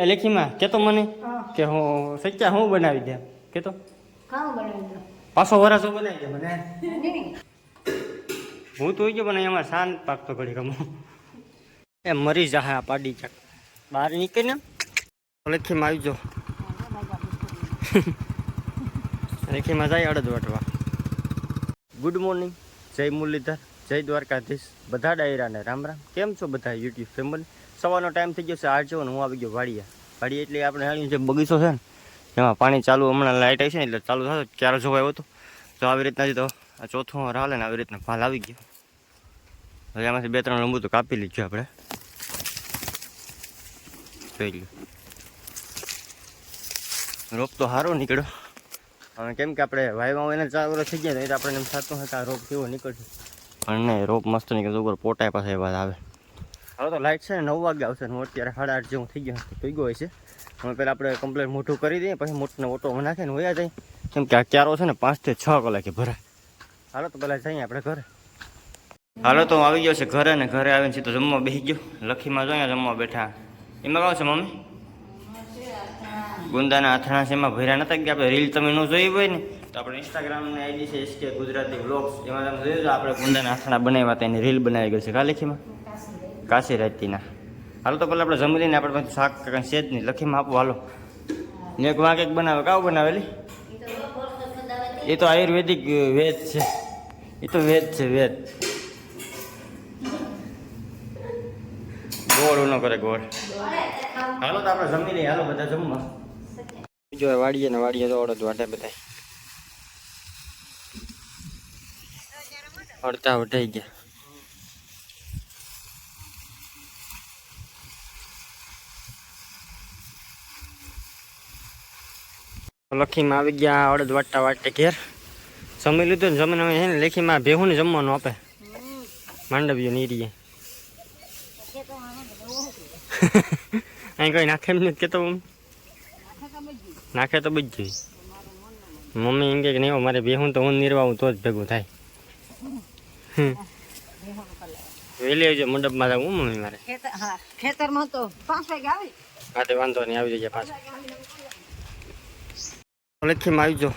એ લેખીમાં? કેતો મને? કે હું સચ્ચા હું બનાવી દે? કેતો. પાછો વરસ બનાવી દે મને. હું તો ગયો પણ એમાં શાંત પાકતો ઘડી રમો. એ મરી જાહે આ પાડી ચાક બહાર નીકળીને લેખીમાં આવી જાઓ લેખીમાં જાય અડદ વાટવા. ગુડ મોર્નિંગ જય મુરલીધર જય દ્વારકાધીશ. બધા ડાયરાને રામ રામ. કેમ છો બધા યુટ્યુબ ફેમિલી સવારનો ટાઈમ થઈ ગયો છે. આઠ જેવો હું આવી ગયો વાડિયા વાડિયા એટલે આપણે હાલ્યું જે બગીચો છે ને એમાં પાણી ચાલુ, હમણાં લાઇટ આવી છે ને, એટલે ચાલુ થશે. ચાર જોવા આવ્યો હતો તો આવી રીતના જ તો આ ચોથો રાલે ને, આવી રીતના ભાલ આવી ગયો. હવે એમાંથી બે ત્રણ લંબુ તો કાપી લીધું આપણે. જોઈ લીધું રોપ તો સારો નીકળ્યો. હવે કેમ કે આપણે વાયમાં એને ચાર વર્ષ થઈ ગયા તો આપણને એમ થતું હોય કે આ રોપ કેવો નીકળશે. પણ નહીં, રોપ મસ્ત નીકળે ઉપર પોટાય પાસે એ વાત આવે. હવે તો લાઇટ છે ને નવ વાગે આવશે હું અત્યારે સાડા આઠ જેવું થઈ ગયો થઈ ગયો છે. હવે પહેલાં આપણે કમ્પ્લેટ મોટું કરી દઈએ, પછી મોટને ઓટો નાખીને વયા જાય. કેમ કે આ ક્યારો છે ને પાંચથી છ કલાકે ભરાય. હાલો તો પહેલાં જઈએ આપણે ઘરે. હાલો તો હું આવી ગયો છે ઘરે ને ઘરે આવીને સીધો જમવા બેસી ગયો. લખીમાં જો અહીંયા જમવા બેઠા. એમાં કહો છે મમ્મી? ગુંદાના અથાણા છે, એમાં ભર્યા નતા કે આપણે રીલ તમે ન જોઈ હોય ને? તો આપણે ઇન્સ્ટાગ્રામની આઈડી છે એસકે ગુજરાતી બ્લોગ્સ એમાં તમે જોયું આપણે ગુંદાના અથાણા બનાવ્યા હતા, એની રીલ બનાવી ગઈ છે. કા લખીમાં? કાશી રાતીના હાલો તો પહેલાં આપણે જમી લઈને આપણે પાસે શાક કાંઈ છે જ નહીં. લખીમાં આપો, હાલો. ને એક વાંક એક બનાવે. કાવ બનાવેલી? એ તો આયુર્વેદિક વેદ છે. એ તો વેદ છે, વેદ. ગોળ ન કરે ગોળ. હાલો તો આપણે જમી લઈએ. હાલો બધા જમવા. બીજો વાડીએ ને વાડીએ તો અડદ વાટે બધા અડતા વટાઈ ગયા. લખીમાં આવી ગયા અડદ વાટતા વાટે ઘેર. જમી લીધું ને જમીને છે ને લેખીમાં ભેહું ને જમવાનું આપે. માંડવ્યું નીરીએ અહીં કઈ નાખે એમ નથી કેતો નાખે તો બજ જોઈ. મમ્મી એમ કે નહીં મારે બેહું તો હું નિર્વાહું તો જ ભેગું થાય. હમ. વહેલી આવજો મંડપમાં હું મમ્મી મારે. ખેતરમાં તો પાંચ વાગે આવી. હા તે વાંધો નહીં આવી જઈએ પાછા. લેખીમાં આવી જાઓ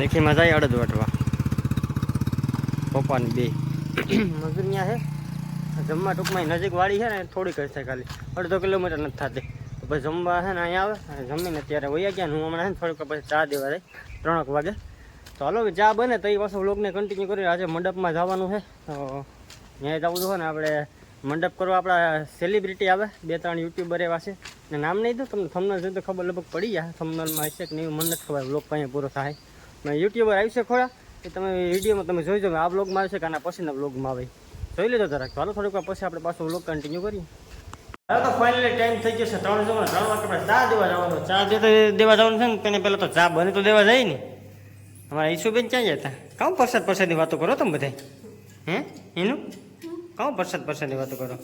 લેખીમાં જાય અડદ વાટવા. પપ્પાની બે. મજૂર ત્યાં છે જમવા ટૂંકમાં નજીક વાળી છે ને થોડીક હશે ખાલી. અડધો કિલોમીટર નથી થતી. પછી જમવા છે ને અહીંયા આવે જમીને ત્યારે વૈયા ગયા હું હમણાં છે ને થોડીક પછી ચા દેવા જાય. ત્રણક વાગે. તો હાલો ચા બને તો એ પાછું વ્લોગને કન્ટિન્યુ કરી આજે મંડપમાં જવાનું છે તો ત્યાં જવું હોય ને આપણે મંડપ કરવા આપણા સેલિબ્રિટી આવે, બે ત્રણ યુટ્યુબર એવા છે. ને નામ નહીં દો તમને થમનલ જોઈ તો ખબર લગભગ પડી જાય. થમનલમાં હશે કે નહીં મને નથી ખબર. બ્લોગ અહીંયા પૂરો થાય. ને યુટ્યુબર આવી છે ખોરા એ તમે વિડીયોમાં તમે જોઈ જાઓ. આ બ્લોગમાં આવશે કે આના પછીના બ્લોગમાં આવે. જોઈ લેજો જરાક. ચાલો થોડીક વાર પછી આપણે પાછું બ્લોગ કન્ટિન્યુ કરીએ. હવે તો ટાઈમ થઈ ગયો છે ત્રણ ચા દેવા ચા દેતા દેવા જવાનું છે ને તેને પહેલાં તો ચા બની તો દેવા જાય ને. અમારા ઈશુબેન ક્યાં જતા કામ પ્રસાદ પ્રસાદની વાતો કરો તમે બધા હે? એનું? કામ પ્રસાદ પ્રસાદની વાતો કરો.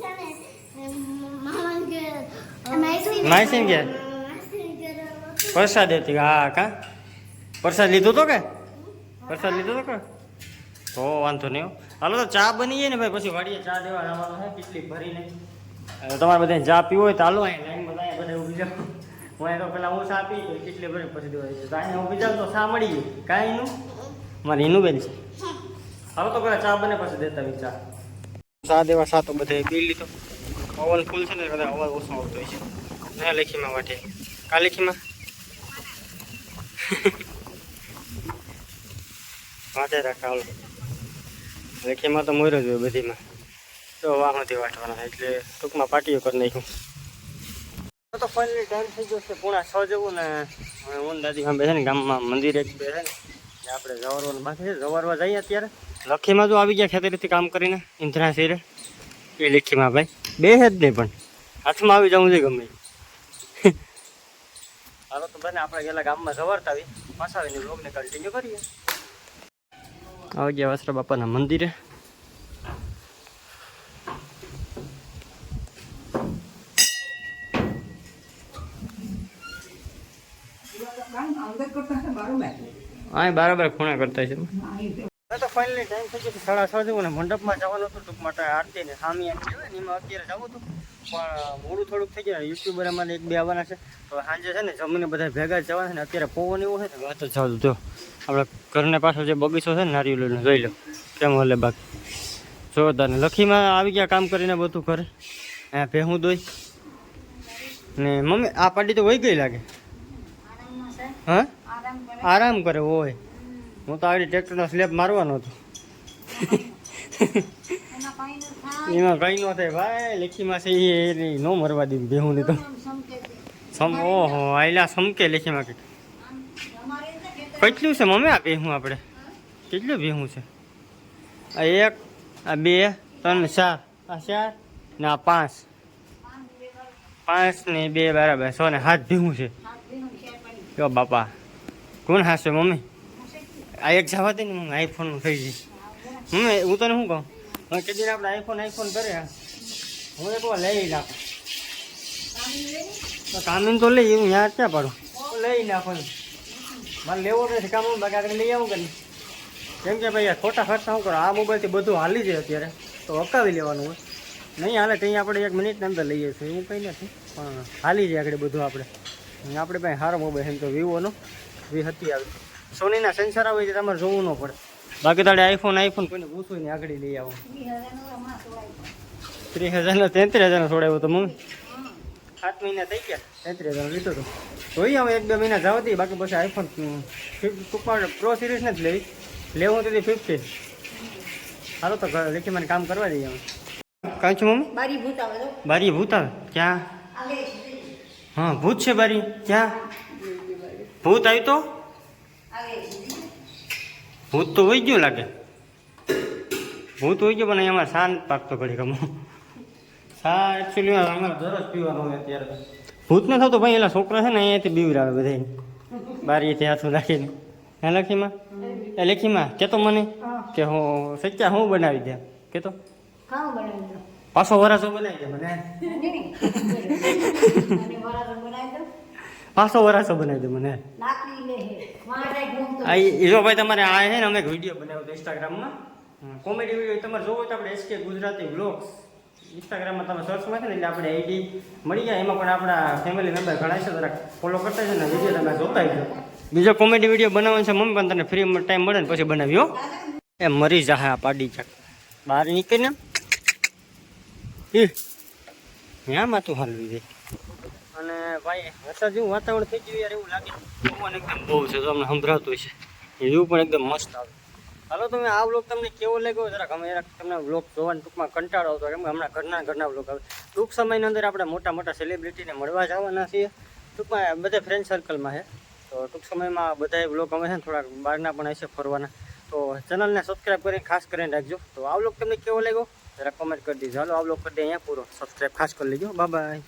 માયસીન કે પ્રસાદ હતી હા કા? પ્રસાદ લીધો તો કે? પ્રસાદ લીધો તો કે? તો વાંધો નહીં. હાલો તો ચા બની જાય ને ભાઈ પછી વાડીએ ચા દેવા જવાનું છે કેટલી ભરીને તમારે બધાને ચા પીવો હોય તો હાલો અહીં લાઈન બધા બધા ઊભી જાઓ. હું અહીં તો પેલા હું ચા પી કેટલી ભરી પછી દેવા જાય તો અહીંયા ઊભી જાઉં તો ચા મળી ગઈ કાંઈ એનું? મારે એનું બેન છે. હાલો તો પેલા ચા બને પછી દેતા ચા. ચા એવા સાતો બધે પી લીધો. પવન ફૂલ છે ને કદાચ અવાજ ઓછો આવતો હોય છે. ના લેખીમાં માટે કા લેખીમાં? વાટે રાખા હાલો લેખીમાં તો મોર્યો જ હોય બધીમાં. તો વાહમાંથી વાટવાના એટલે ટૂંકમાં પાટીઓ કરી નાખ્યું. તો ફાઇનલી ટાઈમ થઈ ગયો પૂણા છ જેવું ને હું દાદી સામે છે ને ગામમાં મંદિર એક બે ને. આપણે જવારવાનું બાકી જવારવા જઈએ અત્યારે. લખીમાં જો આવી ગયા ખેતરીથી કામ કરીને ઇન્દ્રા શિરે. એ લેખીમાં ભાઈ. બે જ નહીં પણ. હાથમાં આવી જવું છે ગમે. હાલો તો બને, આપણે ગયેલા ગામમાં જવારતા આવી. પાછા આવીને રોગને કન્ટિન્યુ કરીએ. આવી ગયા વસ્ત્ર બાપાના મંદિરે અંદર કરતા હતા બરોબર હા બરાબર ખૂણા કરતા છે. તો ફાઇનલી ટાઈમ થઈ ગયો સાડા છ જેવું ને મંડપમાં જવાનું હતું ટૂંક માટે આરતી ને સામી ને એમાં અત્યારે જવું હતું. પણ મોડું થોડુંક થઈ જાય યુટ્યુબર અમારે એક બે આવવાના છે. તો સાંજે છે ને જમીને બધા ભેગા જવાના છે ને અત્યારે પવન એવો છે ને વાત જ ચાલુ જો આપણે ઘરને પાછળ જે બગીચો છે ને નારિયેળનો જોઈ લો કેમ હલે બાકી. જોરદાર ને લખીમાં આવી ગયા કામ કરીને બધું કરે હા ભેહું દોઈ. ને મમ્મી આ પાડી તો વહી ગઈ લાગે. હા? આરામ કરે હોય. હું તો આવી ટ્રેક્ટરનો સ્લેબ મારવાનો હતો. એમાં કંઈ ન થાય ભાઈ લેખીમાં છે એ ન મરવા દીધું ભેહું ની તો. સમ ઓહો આયલા સમકે લેખીમાં કે કેટલું છે મમ્મી આ ભેહું આપણે? કેટલું ભેહું છે? આ એક આ બે ત્રણ ચાર. આ ચાર ને આ પાંચ. પાંચ ને બે બરાબર સો ને હાથ ભેહું છે. જો બાપા. કોણ હાસે, મમ્મી? આ એક જવા દે ને મમ્મી આઈફોન થઈ ગઈ મમ્મી, હું તને શું કહું? હવે કે દિન આપણે આઈફોન આઈફોન કરે હું એક વાર લઈ નાખું. કામીન તો લઈ, હું યાદ ક્યાં પાડું? લઈ નાખો મારે લેવો નથી કામ બાકી આગળ લઈ આવું કે કેમ કે ભાઈ ખોટા ખર્ચા શું કરો? આ મોબાઈલથી બધું હાલી જાય અત્યારે. તો હકાવી લેવાનું હોય. નહીં હાલે ત્યાં આપણે એક મિનિટની અંદર લઈએ છીએ. એવું કંઈ નથી. પણ હાલી જાય આગળ બધું આપણે. આપણે ભાઈ સારો મોબાઈલ એમ તો વિવોનો વી હતી આવી. સોનીના સેન્સર આવે છે તમારે જોવું ન પડે. બાકી તારે આઈફોન આઈફોન કોઈને પૂછવું ને આગળ લઈ આવો. ત્રીસ હજારનો તેત્રીસ હજારનો છોડાવ્યો તો મમ્મી. હા. સાત મહિના થઈ ગયા. તેત્રીસ હજાર લીધો તો. જોઈએ હવે એક બે મહિના જાવ દઈએ બાકી પછી આઈફોન ટૂંકમાં પ્રો સિરીઝ નથી લેવી. લેવું તો ફિફ્ટી હાલો તો ઘર લેખી મને કામ કરવા દઈએ અમે કાંઈ છું મમ્મી? બારી ભૂત આવે બારી ભૂત આવે? ક્યાં? હા ભૂત છે બારી. ક્યાં? ભૂત આવ્યું તો ભૂત તો હોય ગયું લાગે ભૂત હોય ગયું પણ અહીં અમારે શાંત પાકતો ઘડી ગમો સા એકચ્યુઅલી અમારે દરરોજ પીવાનું હોય અત્યારે ભૂત ન થતું ભાઈ એલા છોકરા છે ને અહીંયાથી બીવરાવે બધા બારીએથી હાથું રાખીને હે લખીમાં એ લખીમાં કેતો મને કે હું સચ્ચા હું બનાવી દે દો પાછો વરાસો બનાવી દે મને અને વરાળ બનાવી દો પાછો વરાસો બનાવી દે મને. હે જાય જો ભાઈ તમારે આ છે ને અમે એક વીડિયો બનાવ્યો ઇન્સ્ટાગ્રામમાં કોમેડી વીડિયો તમારે જોવો હોય તો આપણે એસકે ગુજરાતી વ્લોગ્સ ઇન્સ્ટાગ્રામમાં તમે સર્ચ ને એટલે આપણે આઈડી મળી જાય. એમાં પણ આપણા ફેમિલી મેમ્બર ઘણા છે જરાક ફોલો કરતા છે ને વીડિયો તમે જોતા જ બીજો કોમેડી વીડિયો બનાવવાનો છે મમ્મી પણ તને ફ્રી ટાઈમ મળે ને પછી બનાવ્યો એ મરી જાહે આ પાડી ચાક. બહાર નીકળીને. એ ત્યાં માથું હાલવી દે અને ભાઈ, વરસાદ જેવું વાતાવરણ થઈ ગયું યાર, એવું લાગે. પવન એકદમ બહુ છે તો અમને સંભળાતું છે એવું પણ એકદમ મસ્ત આવે. હાલો તમે આ વ્લોગ તમને કેવો લાગ્યો? જરાક અમે તમને વ્લોગ જોવાનો ટૂંકમાં કંટાળો આવતો કેમ કે હમણાં ઘરના ઘરના વ્લોગ આવે. ટૂંક સમયની અંદર આપણે મોટા મોટા સેલિબ્રિટીને મળવા જવાના છીએ. ટૂંકમાં બધા ફ્રેન્ડ સર્કલમાં છે. તો ટૂંક સમયમાં બધા વ્લોગ અમે છે ને થોડાક બહારના પણ હશે ફરવાના. તો ચેનલને સબસ્ક્રાઈબ કરીને ખાસ કરીને રાખજો. તો આ વ્લોગ તમને કેવો લાગ્યો? જરા કોમેન્ટ કરી દીજો. હાલો, આ વ્લોગ કરી દે અહીંયા પૂરો. સબસ્ક્રાઈબ ખાસ કરી લેજો. બાય